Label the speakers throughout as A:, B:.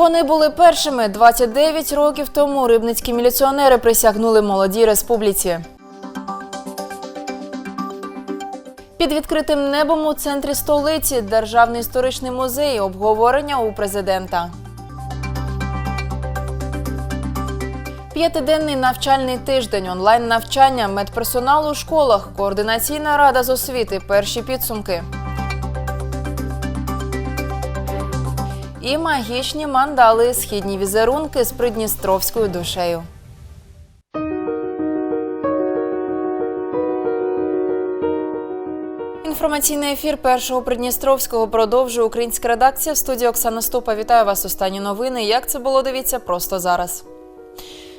A: Вони були першими 29 років тому. Рибницькі міліціонери присягнули молодій республіці. Під відкритим небом у центрі столиці Державний історичний музей. Обговорення у президента. П'ятиденний навчальний тиждень, онлайн навчання, медперсоналу у школах, координаційна рада з освіти, перші підсумки. І магічні мандали, східні візерунки з придністровською душею. Інформаційний ефір першого Придністровського продовжує українська редакція. В студії Оксана Ступа. Вітаю вас. Останні новини. Як це було? Дивіться просто зараз.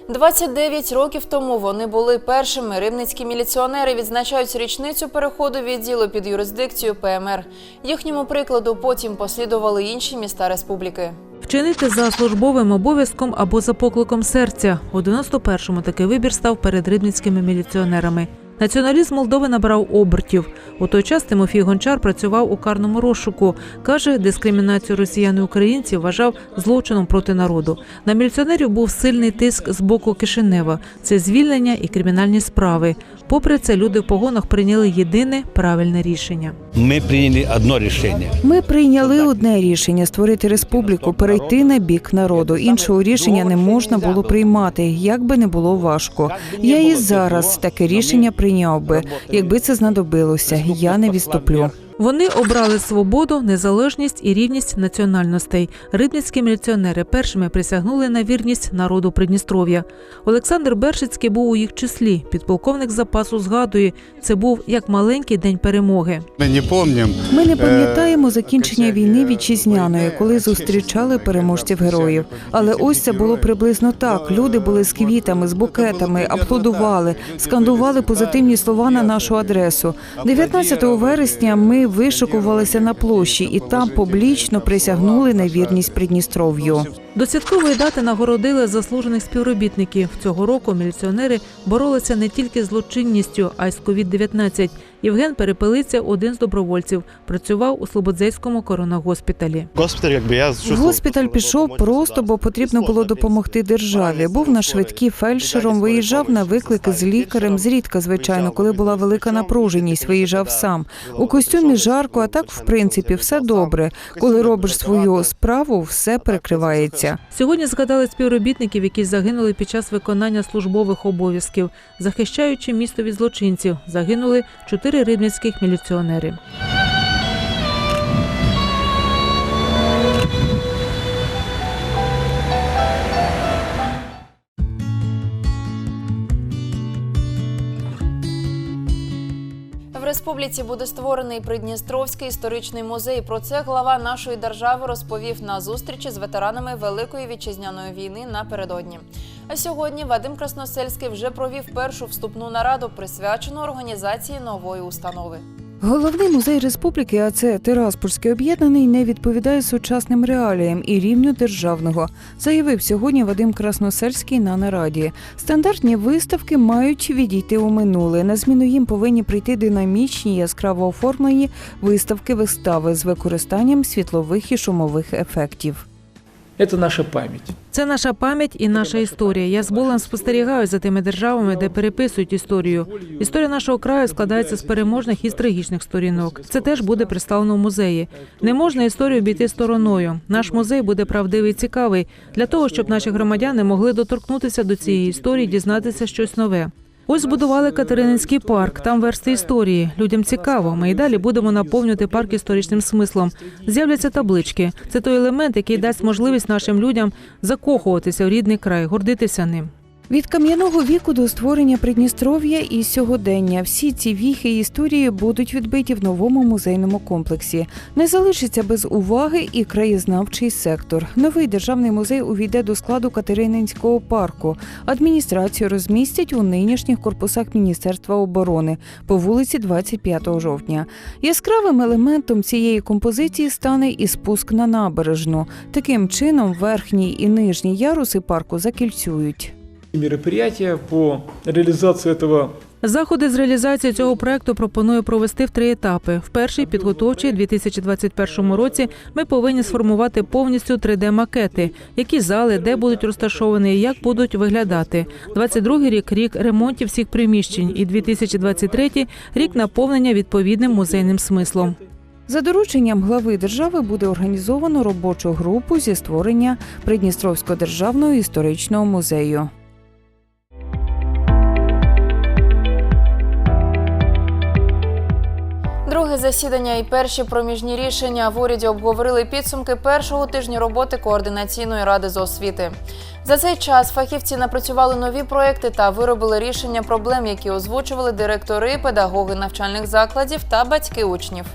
A: 29 років тому вони були першими. Рибницькі міліціонери відзначають річницю переходу відділу під юрисдикцію ПМР. Їхньому прикладу потім послідували інші міста республіки.
B: Вчинити за службовим обов'язком або за покликом серця. У 91-му такий вибір став перед рибницькими міліціонерами. Націоналізм Молдови набрав обертів. У той час Тимофій Гончар працював у карному розшуку. Каже, дискримінацію росіян і українців вважав злочином проти народу. На міліціонерів був сильний тиск з боку Кишинева. Це звільнення і кримінальні справи. Попри це, люди в погонах прийняли єдине правильне рішення.
C: Мы приняли одно решение.
D: Ми прийняли одне рішення створити республіку, перейти на бік народу. Іншого рішення не можна було приймати, як би не було важко. Я і зараз таке рішення прийняв би, якби це знадобилося. Я не відступлю.
B: Вони обрали свободу, незалежність і рівність національностей. Рибницькі міліціонери першими присягнули на вірність народу Придністров'я. Олександр Бершицький був у їх числі. Підполковник запасу згадує, це був як маленький день перемоги.
E: Ми не пам'ятаємо.
D: Ми не пам'ятаємо закінчення війни вітчизняної, коли зустрічали переможців героїв. Але ось це було приблизно так. Люди були з квітами, з букетами, аплодували, скандували позитивні слова на нашу адресу. 19 вересня ми вишикувалися на площі і там публічно присягнули на вірність Придністров'ю.
B: До святкової дати нагородили заслужених співробітників. Цього року міліціонери боролися не тільки з злочинністю, а й з COVID-19. Євген Перепелиця, один з добровольців, працював у Слободзейському коронагоспіталі.
E: Госпіталь, якби я
D: В госпіталь пішов просто, бо потрібно було допомогти державі. Був на швидкі фельдшером, виїжджав на виклики з лікарем. Зрідка, звичайно, коли була велика напруженість, виїжджав сам. У костюмі жарко, а так, в принципі, все добре. Коли робиш свою справу, все перекривається.
B: Сьогодні згадали співробітників, які загинули під час виконання службових обов'язків, захищаючи місто від злочинців. Загинули чотири рибницьких міліціонери.
A: Республіці буде створений Придністровський історичний музей. Про це глава нашої держави розповів на зустрічі з ветеранами Великої вітчизняної війни напередодні. А сьогодні Вадим Красносельський вже провів першу вступну нараду, присвячену організації нової установи.
D: Головний музей республіки, а це Тираспольський об'єднаний, не відповідає сучасним реаліям і рівню державного, заявив сьогодні Вадим Красносельський на нараді. Стандартні виставки мають відійти у минуле. На зміну їм повинні прийти динамічні, яскраво оформлені виставки вистави з використанням світлових і шумових ефектів.
F: Это наша память.
B: Це наша пам'ять і наша історія. Я з болем спостерігаю за тими державами, де переписують історію. Історія нашого краю складається з переможних і з трагічних сторінок. Це теж буде представлено в музеї. Не можна історію обійти стороною. Наш музей буде правдивий і цікавий для того, щоб наші громадяни могли доторкнутися до цієї історії, дізнатися щось нове. Ось збудували Катерининський парк. Там версти історії. Людям цікаво. Ми і далі будемо наповнювати парк історичним смислом. З'являться таблички. Це той елемент, який дасть можливість нашим людям закохуватися в рідний край, гордитися ним.
D: Від кам'яного віку до створення Придністров'я і сьогодення всі ці віхи історії будуть відбиті в новому музейному комплексі. Не залишиться без уваги і краєзнавчий сектор. Новий державний музей увійде до складу Катерининського парку. Адміністрацію розмістять у нинішніх корпусах Міністерства оборони по вулиці 25 жовтня. Яскравим елементом цієї композиції стане і спуск на набережну. Таким чином, верхній і нижній яруси парку закільцюють.
F: Мероприятия по реализации этого
B: Заходи з реалізації цього проекту пропоную провести в три етапи. В перший підготовчий 2021 році ми повинні сформувати повністю 3D-макети, які зали, де будуть розташовані, як будуть виглядати. 22 рік рік ремонтів всіх приміщень, і 2023 рік наповнення відповідним музейним смислом.
D: За дорученням глави держави буде організовано робочу групу зі створення Придністровського державного історичного музею.
A: Друге засідання і перші проміжні рішення в уряді обговорили підсумки першого тижня роботи координаційної ради з освіти. За цей час фахівці напрацювали нові проекти та виробили рішення проблем, які озвучували директори, педагоги навчальних закладів та батьки учнів.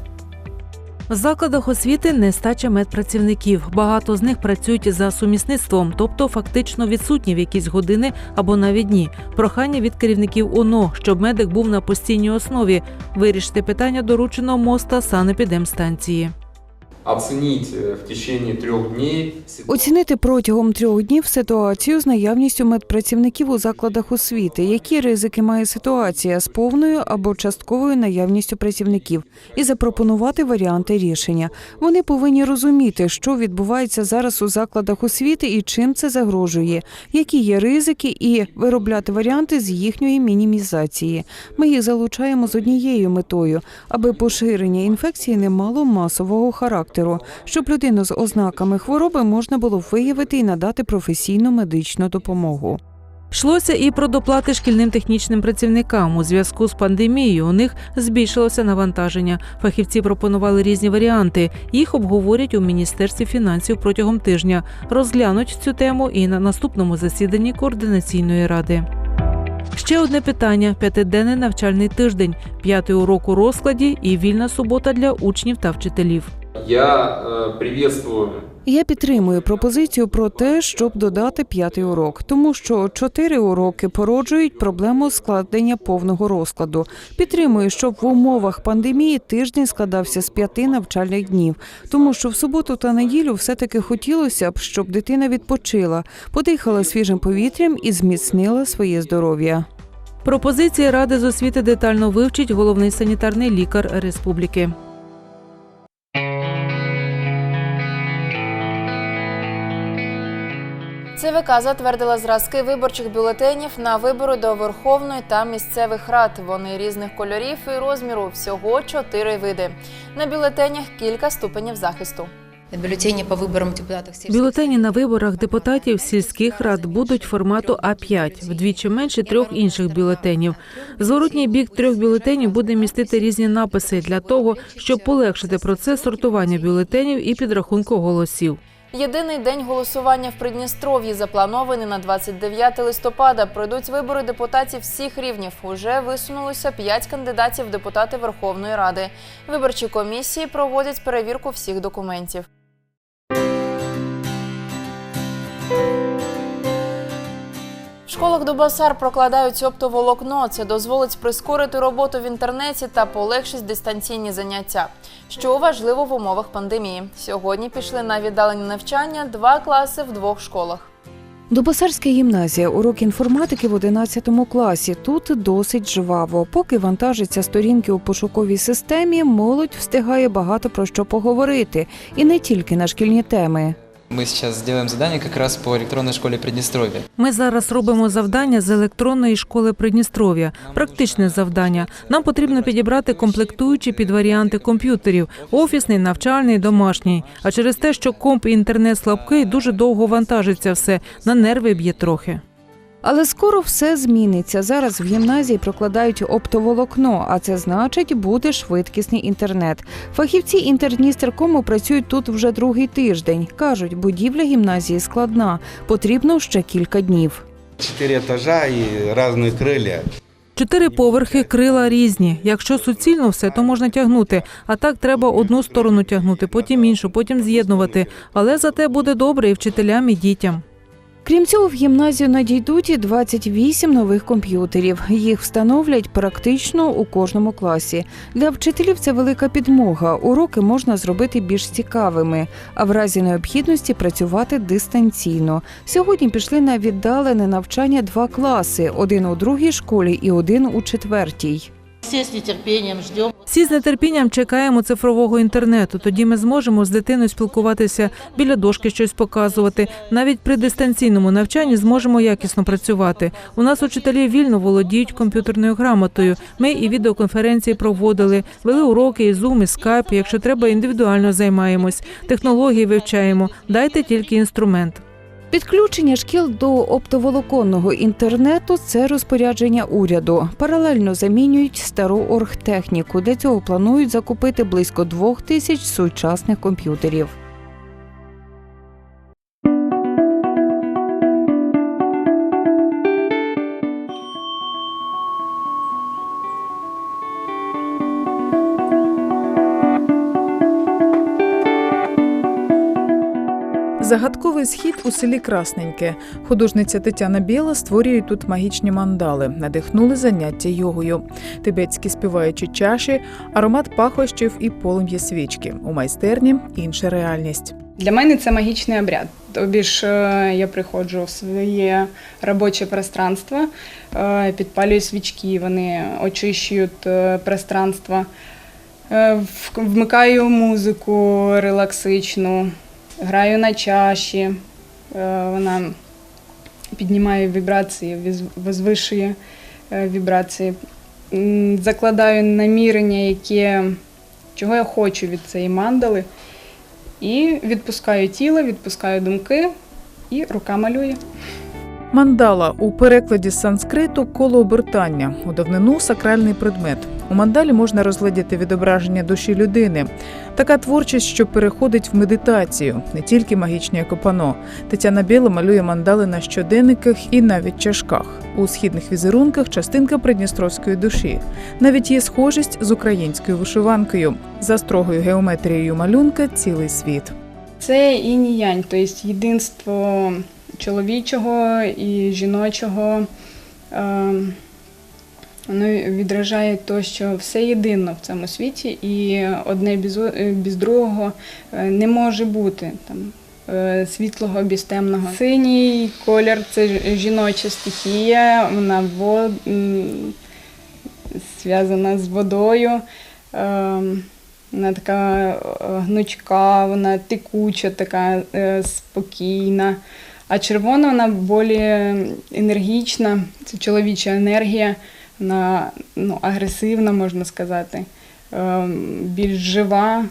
B: В закладах освіти нестача медпрацівників. Багато з них працюють за сумісництвом, тобто фактично відсутні в якісь години або навіть дні. Прохання від керівників ОНО, щоб медик був на постійній основі. Вирішити питання доручено моста санепідемстанції.
E: Оценить э, в течение дней ситуацию.
D: Оцінити протягом трьох днів ситуацію з наявністю медпрацівників у закладах освіти, які ризики має ситуація з повною або частковою наявністю працівників, і запропонувати варіанти рішення. Вони повинні розуміти, що відбувається зараз у закладах освіти і чим це загрожує, які є ризики, і виробляти варіанти з їхньої мінімізації. Ми їх залучаємо з однією метою, аби поширення інфекції не мало масового характеру, щоб людину з ознаками хвороби можна було виявити і надати професійну медичну допомогу.
B: Йшлося і про доплати шкільним технічним працівникам. У зв'язку з пандемією у них збільшилося навантаження. Фахівці пропонували різні варіанти. Їх обговорять у міністерстві фінансів протягом тижня. Розглянуть цю тему і на наступному засіданні координаційної ради. Ще одне питання: п'ятиденний навчальний тиждень, п'ятий урок у розкладі і вільна субота для учнів та вчителів.
E: Я э, приветствую
D: Я підтримую пропозицію про те, щоб додати п'ятий урок, тому що чотири уроки породжують проблему складення повного розкладу. Підтримую, щоб в умовах пандемії тиждень складався з п'яти навчальних днів, тому що в суботу та неділю все-таки хотілося б, щоб дитина відпочила, подихала свіжим повітрям і зміцнила своє здоров'я.
B: Пропозиції ради з освіти детально вивчить головний санітарний лікар республіки.
A: ЦВК затвердила зразки виборчих бюлетенів на вибори до Верховної та місцевих рад. Вони різних кольорів і розміру. Всього чотири види. На бюлетенях кілька ступенів захисту.
G: Бюллетени по выборам депутатов сельских
B: Бюлетені на виборах депутатів сільських рад будуть формату А5, вдвічі менше трьох інших бюлетенів. Зворотній бік трьох бюлетенів буде містити різні написи для того, щоб полегшити процес сортування бюлетенів і підрахунку голосів.
A: Єдиний день голосування в Придністров'ї запланований на 29 листопада. Пройдуть вибори депутатів всіх рівнів. Уже висунулося п'ять кандидатів в депутати Верховної Ради. Виборчі комісії проводять перевірку всіх документів. В школах Дубасар прокладають оптоволокно. Це дозволить прискорити роботу в інтернеті та полегшить дистанційні заняття, що важливо в умовах пандемії. Сьогодні пішли на віддалені навчання два класи в двох школах.
D: Дубосарська гімназія, урок інформатики в 11 класі. Тут досить жваво. Поки вантажиться сторінки у пошуковій системі, молодь встигає багато про що поговорити, і не тільки на шкільні теми.
H: Мы зараз робимо завдання якраз раз по електронній школі Придністров'я.
B: Ми зараз робимо завдання з електронної школи Придністров'я. Практичне завдання. Нам потрібно підібрати комплектуючі під варіанти комп'ютерів: офісний, навчальний, домашній. А через те, що комп і інтернет слабкий, дуже довго вантажиться все. На нерви б'є трохи.
D: Але скоро все зміниться. Зараз в гімназії прокладають оптоволокно, а це значить, буде швидкісний інтернет. Фахівці інтерністеркому працюють тут вже другий тиждень. кажуть, будівля гімназії складна, потрібно ще кілька днів.
I: Четыре этажа и разные крылья.
B: Чотири поверхи, крила різні. Якщо суцільно все, то можна тягнути. А так треба одну сторону тягнути, потім іншу, потім з'єднувати. Але зате буде добре і вчителям, і дітям.
D: Крім цього, в гімназію надійдуть і 28 нових комп'ютерів. Їх встановлять практично у кожному класі. Для вчителів це велика підмога. Уроки можна зробити більш цікавими, а в разі необхідності працювати дистанційно. Сьогодні пішли на віддалене навчання два класи: один у другій школі і один у четвертій.
J: Все с нетерпением ждем.
B: Всі з нетерпінням чекаємо цифрового інтернету. Тоді ми зможемо з дитиною спілкуватися біля дошки, щось показувати. Навіть при дистанційному навчанні зможемо якісно працювати. У нас учителі вільно володіють комп'ютерною грамотою. Ми і відеоконференції проводили, вели уроки і Zoom, і Skype. Якщо треба, індивідуально займаємось. Технології вивчаємо. Дайте тільки інструмент.
D: Підключення шкіл до оптоволоконного інтернету це розпорядження уряду. Паралельно замінюють стару оргтехніку. Для цього планують закупити близько двох тисяч сучасних комп'ютерів.
K: Загадковий схід у селі Красненьке. Художниця Тетяна Біла створює тут магічні мандали, надихнули заняття йогою. Тибетські співаючі чаші, аромат пахощів і полум'я свічки. У майстерні інша реальність.
L: Для мене це магічний обряд. Тобі ж е, я приходжу в своє робоче пространство, е, підпалюю свічки, вони очищують е, пространство, вмикаю музику релаксичну, граю на чаші, е, вона піднімає вібрації, визвишує е, вібрації. Закладаю намірення, яке, чого я хочу від цієї мандали. І відпускаю тіло, відпускаю думки, і рука малює.
K: Мандала у перекладі з санскриту коло обертання, у давнину сакральний предмет. У мандалі можна розглядіти відображення душі людини. Така творчість, що переходить в медитацію, не тільки магічні екопано. Тетяна Біла малює мандали на щоденниках і навіть чашках. У східних візерунках частинка придністровської душі. Навіть є схожість з українською вишиванкою. За строгою геометрією малюнка цілий світ.
L: Це інь і янь, тобто єдинство чоловічого і жіночого. Е, Воно відражає те, що все єдино в цьому світі, і одне без, е, другого е, не може бути там, світлого без темного. Синій колір це жіноча стихія, вона вод, зв'язана з водою. Вона така гнучка, вона текуча, така спокійна. А червона вона більш енергічна, це чоловіча енергія, вона ну, агресивна, можна сказати, е, більш жива.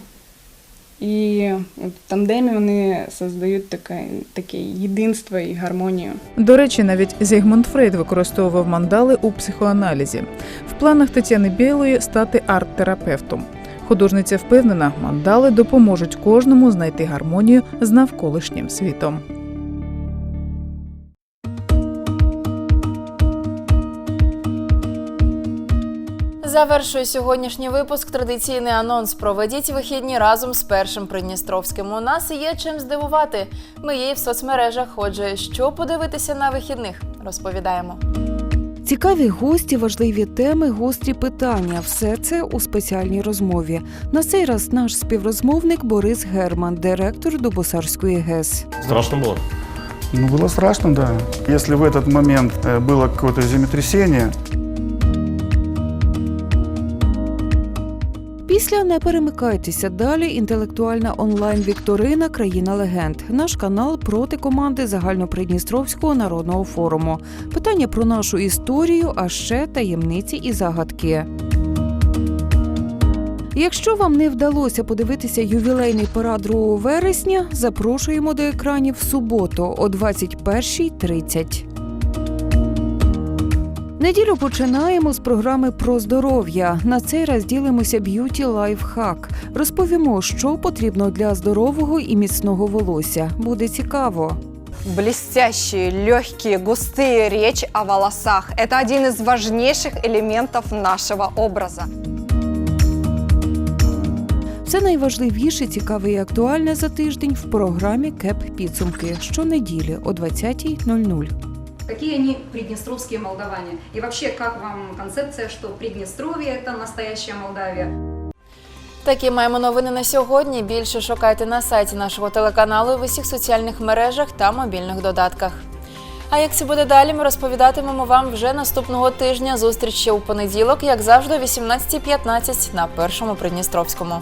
L: І в тандемі вони создають таке, таке єдинство і гармонію.
K: До речі, навіть Зігмунд Фрейд використовував мандали у психоаналізі. В планах Тетяни Білої стати арт-терапевтом. Художниця впевнена, мандали допоможуть кожному знайти гармонію з навколишнім світом.
A: Завершує сьогоднішній випуск традиційний анонс. Проведіть вихідні разом з першим Придністровським. У нас є чим здивувати. Ми є і в соцмережах. Отже, що подивитися на вихідних, розповідаємо.
D: Цікаві гості, важливі теми, гострі питання. Все це у спеціальній розмові. На цей раз наш співрозмовник Борис Герман, директор Дубосарської ГЕС.
C: Страшно было?
M: Ну, было страшно, да. Если в этот момент э, было какое-то землетрясение,
D: Після не перемикайтеся далі. Інтелектуальна онлайн вікторина Країна легенд. Наш канал проти команди загальнопридністровського народного форуму. Питання про нашу історію, а ще таємниці і загадки. Якщо вам не вдалося подивитися ювілейний парад 2 вересня, запрошуємо до екранів в суботу о 21.30. Неділю починаємо з програми про здоров'я. На цей раз ділимося б'юті лайфхак. Розповімо, що потрібно для здорового і міцного волосся. Буде цікаво.
N: Блестящие, легкие, густые речь о волосах – это один из важнейших элементов нашего образа.
D: В Все найважливіше, цікаве і актуальне за тиждень в програмі КЕП підсумки щонеділі о 20.00.
O: Какие они приднестровские молдаване? И вообще, как вам концепция, что Приднестровье – это настоящая Молдавия?
A: Такі маємо новини на сьогодні. Більше шукайте на сайті нашого телеканалу в усіх соціальних мережах та мобільних додатках. А як це буде далі, ми розповідатимемо вам вже наступного тижня. Зустріч ще у понеділок, як завжди, о 18.15 на першому Придністровському.